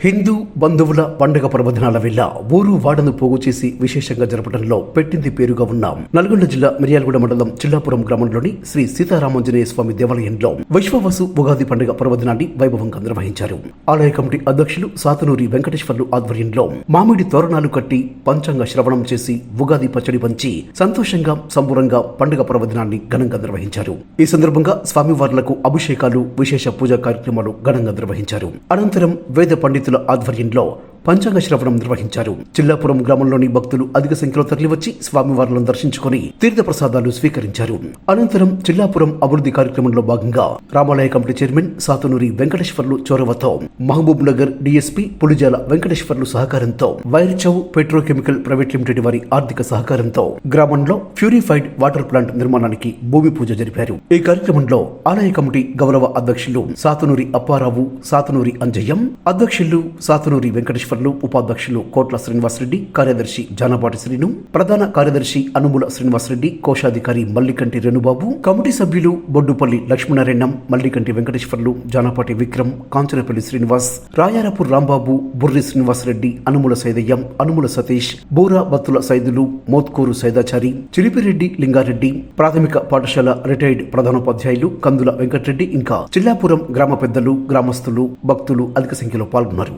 హిందూ బంధువుల పండుగ పర్వదినాల వేళ ఊరు వాడను పోగు చేసి విశేషంగా జరపడంలో పెట్టింది పేరుగా ఉన్న నల్గొండ జిల్లా మిర్యాలగూడ మండలం చిల్లాపురం గ్రామంలోని శ్రీ సీతారామాంజనేయ స్వామి దేవాలయంలో విశ్వవసు ఉగాది పండుగ పర్వదినాన్ని వైభవంగా నిర్వహించారు. ఆలయ కమిటీ అధ్యక్షులు సాతనూరి వెంకటేశ్వర్లు ఆధ్వర్యంలో మామిడి తోరణాలు కట్టి పంచాంగ శ్రవణం చేసి ఉగాది పచ్చడి పంచి సంతోషంగా సంబురంగా పండుగ పర్వదినాన్ని ఘనంగా నిర్వహించారు. ఈ సందర్భంగా స్వామివార్లకు అభిషేకాలు విశేష పూజా కార్యక్రమాలు ఘనంగా నిర్వహించారు. అనంతరం వేద రైతుల ఆధ్వర్యంలో పంచాంగ శ్రవణం నిర్వహించారు. చిల్లాపురం గ్రామంలోని భక్తులు అధిక సంఖ్యలో తరలివచ్చి స్వామివారులను దర్శించుకుని తీర్థ ప్రసాదాలు స్వీకరించారు. అనంతరం చిల్లాపురం అభివృద్ధి కార్యక్రమంలో భాగంగా రామాలయ కమిటీ చైర్మన్ సాతునూరి వెంకటేశ్వర్లు చొరవతో మహబూబ్ నగర్ డిఎస్పీ పులిజాల వెంకటేశ్వర్లు సహకారంతో వైర్చౌ పెట్రోకెమికల్ ప్రైవేట్ లిమిటెడ్ వారి ఆర్థిక సహకారంతో గ్రామంలో ప్యూరిఫైడ్ వాటర్ ప్లాంట్ నిర్మాణానికి భూమి పూజ జరిపారు. ఈ కార్యక్రమంలో ఆలయ కమిటీ గౌరవ అధ్యక్షులు సాతునూరి అప్పారావు సాతునూరి అంజయ్యం అధ్యక్షులు సాతునూరి వెంకటేశ్వర్లు ఉపాధ్యక్షులు కోట్ల శ్రీనివాసరెడ్డి కార్యదర్శి జానపాటి శ్రీను ప్రధాన కార్యదర్శి అనుముల శ్రీనివాసరెడ్డి కోశాధికారి మల్లికంటి రేణుబాబు కమిటీ సభ్యులు బొడ్డుపల్లి లక్ష్మణారాయణం మల్లికంటి వెంకటేశ్వర్లు జానపాటి విక్రమ్ కాంచనపల్లి శ్రీనివాస్ రాయారపూర్ రాంబాబు బుర్రి శ్రీనివాసరెడ్డి అనుముల సైదయ్యం అనుముల సతీష్ బూరా బత్తుల సైదులు మోత్కూరు సైదాచారి చిలిపిరెడ్డి లింగారెడ్డి ప్రాథమిక పాఠశాల రిటైర్డ్ ప్రధానోపాధ్యాయులు కందుల వెంకటరెడ్డి ఇంకా చిల్లాపురం గ్రామ పెద్దలు గ్రామస్తులు భక్తులు అధిక సంఖ్యలో పాల్గొన్నారు.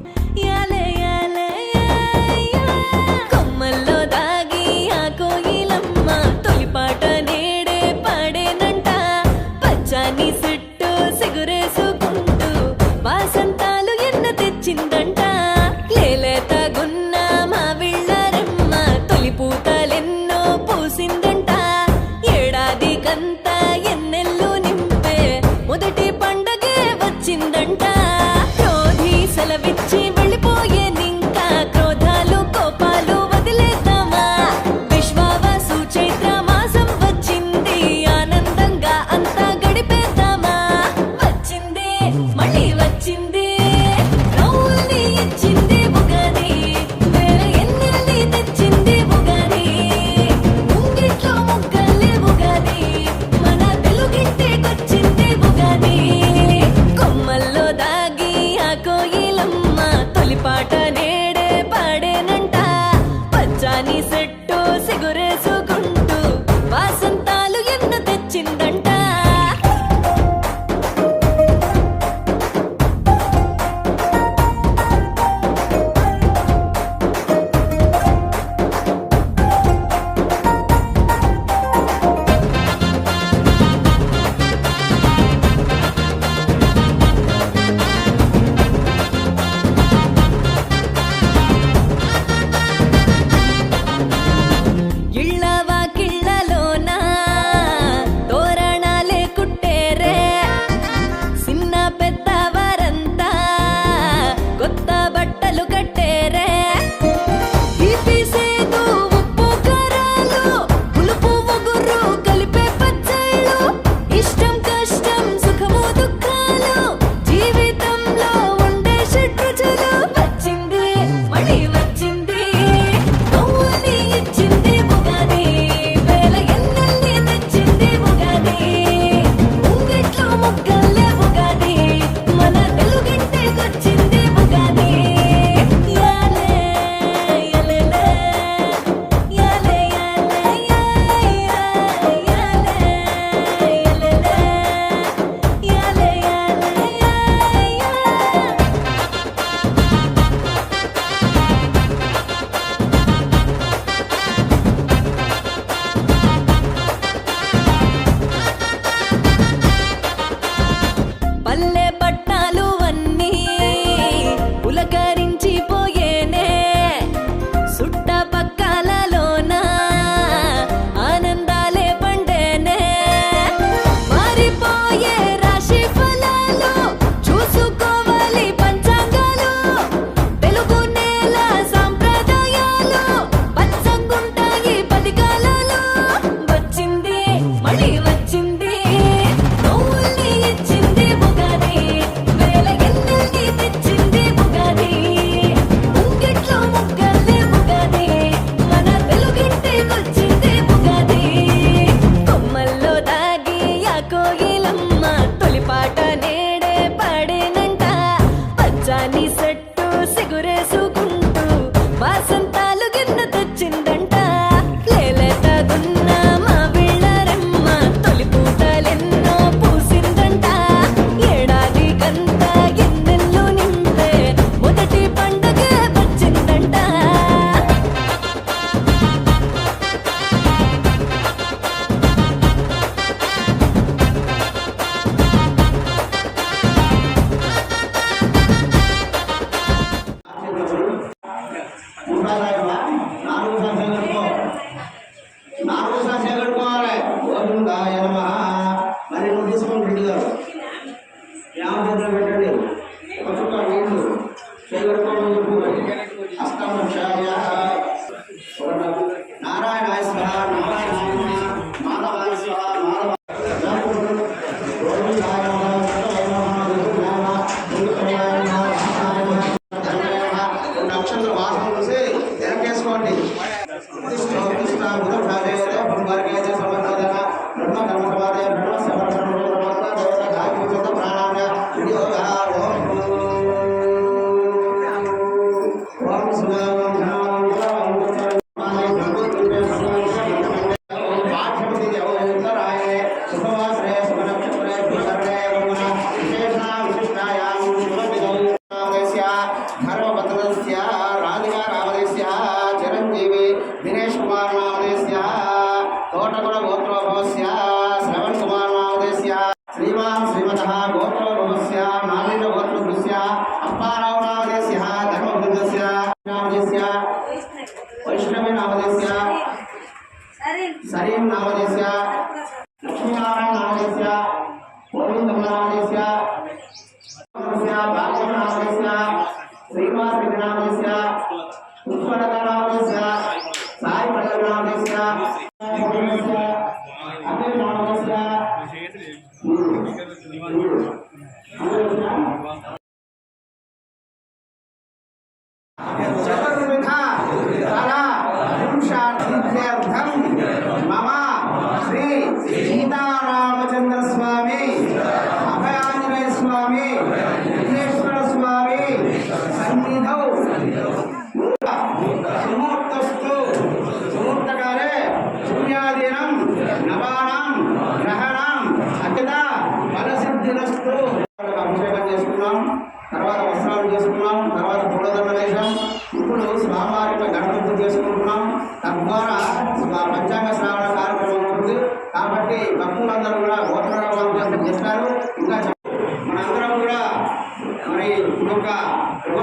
Sim. Então,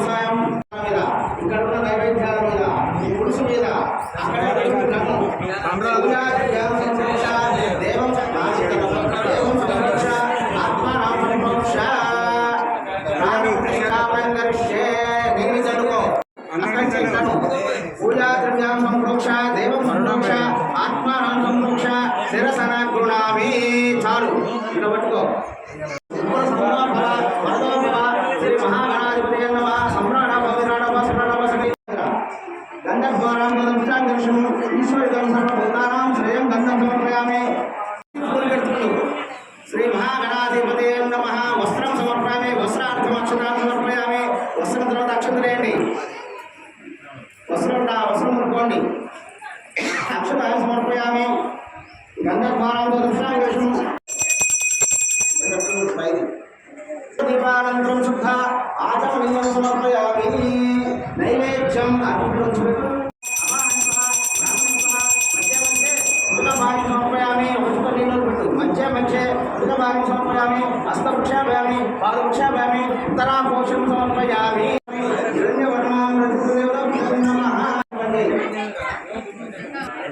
వ్యవసాయం మీద ఇక్కడ ఉన్న నైవేద్యాల మీద ఈ గుడిసు మీద అక్కడ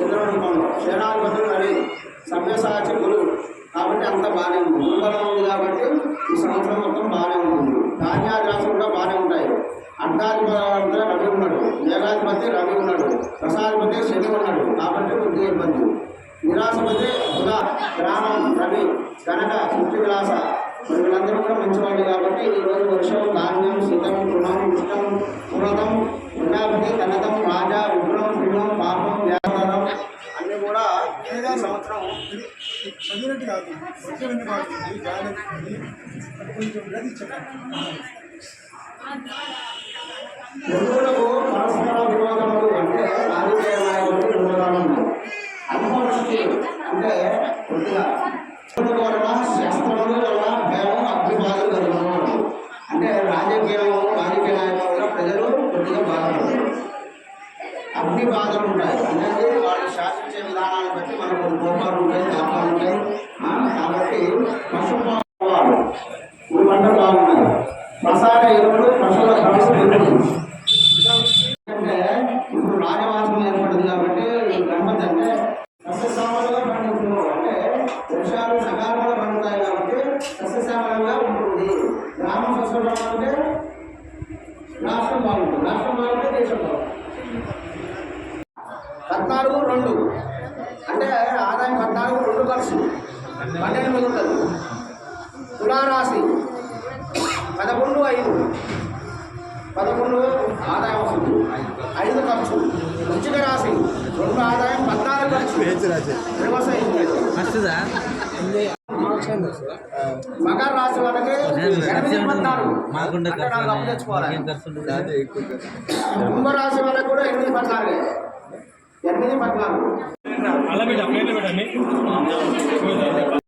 మంత్రి చంద్రబాబు సేనాధిపతులు అని సభ్యసాచకులు కాబట్టి అంత బాగానే ఉంది గురుబలం ఉంది కాబట్టి ఈ సంవత్సరం మొత్తం బాగానే ఉంటుంది. ధాన్యాదిరాశులు కూడా బాగానే ఉంటాయి. అర్ధాధిపతి రవి ఉన్నాడు. ఏకాధిపతి రవి ఉన్నాడు. రసాధిపతి శని ఉన్నాడు. కాబట్టి బుద్ధి ఇబ్బంది. నిరాశపతి బుధ గ్రామం రవి కనక సృష్టి విలాస. వీళ్ళందరూ కూడా మంచివాళ్ళు కాబట్టి ఈ రోజు వర్షం ధాన్యం శితం గుణం ఇష్టం పురతం ప్రజాపతి కనకం రాజా విగ్రహం విగ్రహం పాపం సంవత్సరం చదివినట్టు కాదు వచ్చేవన్నీ కాదు జాయిన్ అవుతుంది అది కొంచెం గది చెప్పండి. కుంభరాశి వాళ్ళకి కూడా ఎనిమిది పద్నాలుగే. ఎనిమిది పద్నాలుగు. ఓం తక్షణ్యో రావృణేమహే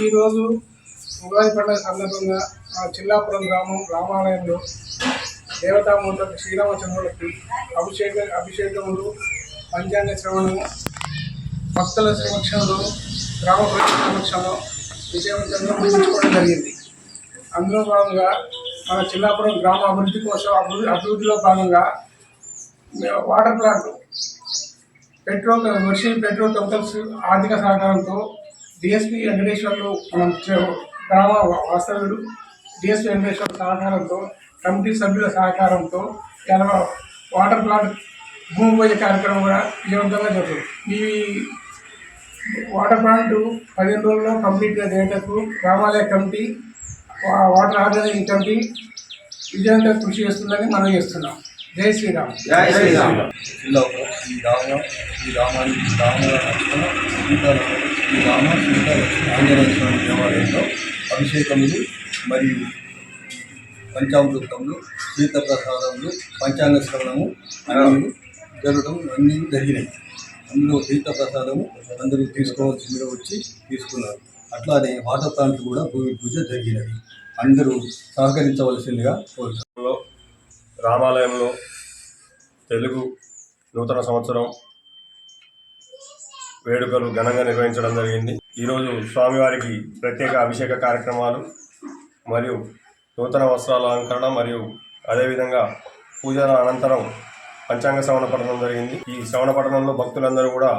ఈరోజు ఉగాది పండుగ సందర్భంగా ఆ చిల్లాపురం గ్రామం రామాలయంలో దేవతామూర్తులకు శ్రీరామచంద్రులకి అభిషేక అభిషేకములు పంచాంగ శ్రవణము భక్తుల సమక్షంలో గ్రామ ప్రజల సమక్షంలో విజయవంతంగా ముగించుకోవడం జరిగింది. అందులో భాగంగా మన చిల్లాపురం గ్రామ అభివృద్ధి కోసం అభివృద్ధి అభివృద్ధిలో భాగంగా వాటర్ ప్లాంట్ పెట్రోల్ వర్షి పెట్రోల్ కెమికల్స్ ఆర్థిక సహకారంతో డిఎస్పి వెంకటేశ్వర్లు మనం గ్రామ వాస్తవ్యుడు. డిఎస్పీ వెంకటేశ్వర సహకారంతో కమిటీ సభ్యుల సహకారంతో ఇలా వాటర్ ప్లాంట్ భూమి పూజ కార్యక్రమం కూడా విజయవంతంగా జరుగుతుంది. ఈ వాటర్ ప్లాంట్ పదిహేను రోజుల్లో కంప్లీట్గా చేయటకు గ్రామాలయ కమిటీ వాటర్ ఆర్గనైజింగ్ కమిటీ విజయవంతంగా కృషి చేస్తుందని మనం చేస్తున్నాం. జై శ్రీరామ్. జై శ్రీరామ్. జిల్లా ఈ రామ ఈ రామ లక్ష్మణ సీతారామ ఈ రామ సీత లక్ష్మణ ఆంజనేయ స్వామి దేవాలయంలో అభిషేకములు మరియు పంచామృతములు తీర్థప్రసాదములు పంచాంగ శ్రవణము అన్నీ జరగడం అన్నీ జరిగినాయి. అందులో తీర్థప్రసాదము అందరూ తీసుకోవాల్సిందిగా వచ్చి తీసుకున్నారు. అట్లానే వాటర్ ప్లాంట్ కూడా భూమి పూజ జరిగినది. అందరూ సహకరించవలసిందిగా కోరుతున్నాను రామాలయంలో తెలుగు నూతన సంవత్సరం వేడుకలు ఘనంగా నిర్వహించడం జరిగింది. ఈరోజు స్వామివారికి ప్రత్యేక అభిషేక కార్యక్రమాలు మరియు నూతన వస్త్రాల అలంకరణ మరియు అదేవిధంగా పూజల అనంతరం పంచాంగ శ్రవణ పఠనం జరిగింది. ఈ శ్రవణ పఠనంలో భక్తులందరూ కూడా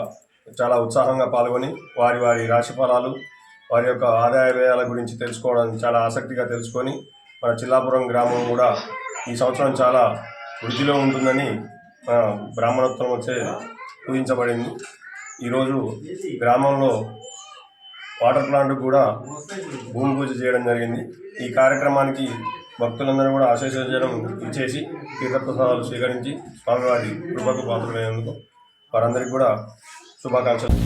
చాలా ఉత్సాహంగా పాల్గొని వారి వారి రాశి ఫలాలు వారి యొక్క ఆదాయ వ్యయాల గురించి తెలుసుకోవడం చాలా ఆసక్తిగా తెలుసుకొని మన చిల్లాపురం గ్రామం కూడా ఈ సంవత్సరం చాలా వృద్ధిలో ఉంటుందని మన వచ్చే ఊహించబడింది. ఈరోజు గ్రామంలో వాటర్ ప్లాంట్ కూడా భూమి పూజ చేయడం జరిగింది. ఈ కార్యక్రమానికి భక్తులందరూ కూడా ఆశీర్వచనం ఇచ్చేసి తీర్థప్రసాదాలు స్వీకరించి స్వామివారి కృపకు పాత్రలైనందుకు వారందరికీ కూడా శుభాకాంక్షలు.